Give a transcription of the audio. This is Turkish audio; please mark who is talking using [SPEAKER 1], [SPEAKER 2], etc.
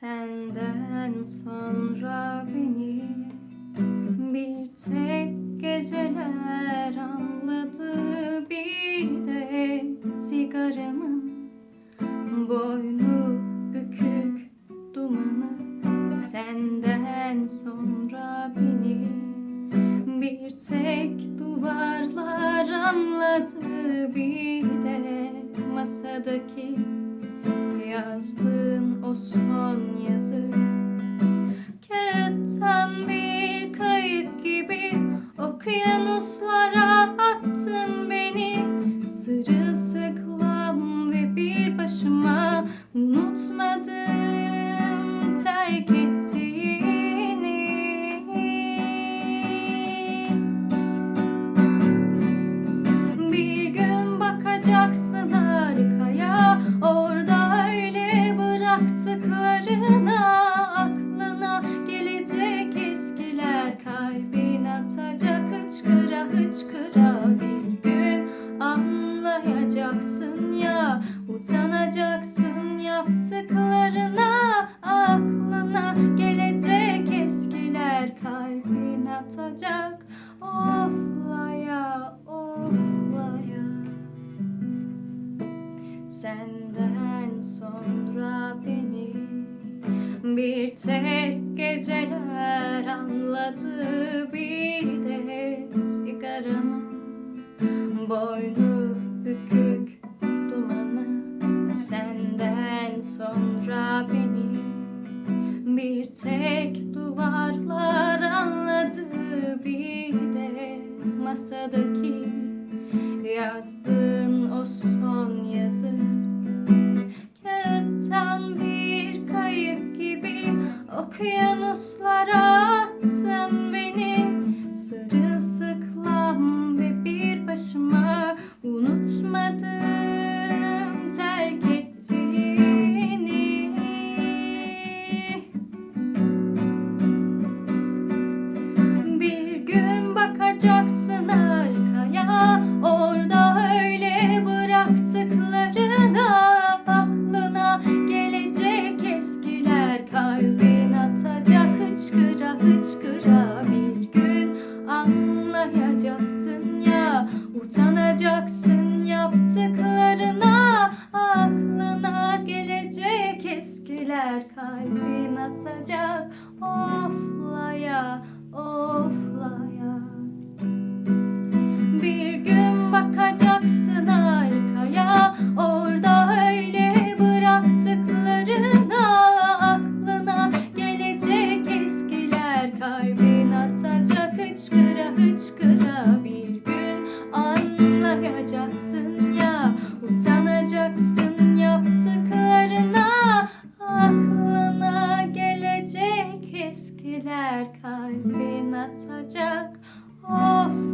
[SPEAKER 1] Senden sonra beni bir tek geceler anladı. Bir de sigaramın boynu bükük dumanı. Senden sonra beni bir tek duvarlar anladı. Bir de masadaki yazdığın o son yazı. Kağıttan bir kayık gibi okyanuslara attın beni. Sırılsıklam ve bir başıma unutmadım hıçkıra Bir gün anlayacaksın ya Utanacaksın yaptıklarına Aklına gelecek eskiler Kalbin atacak. Oflaya oflaya. Senden sonra beni bir tek geceler anladı bir okyanuslara attın beni. Sırılsıklam ve bir başıma unutmadım Kalbin atacak. Oflaya of Her kalbin atacak. Of.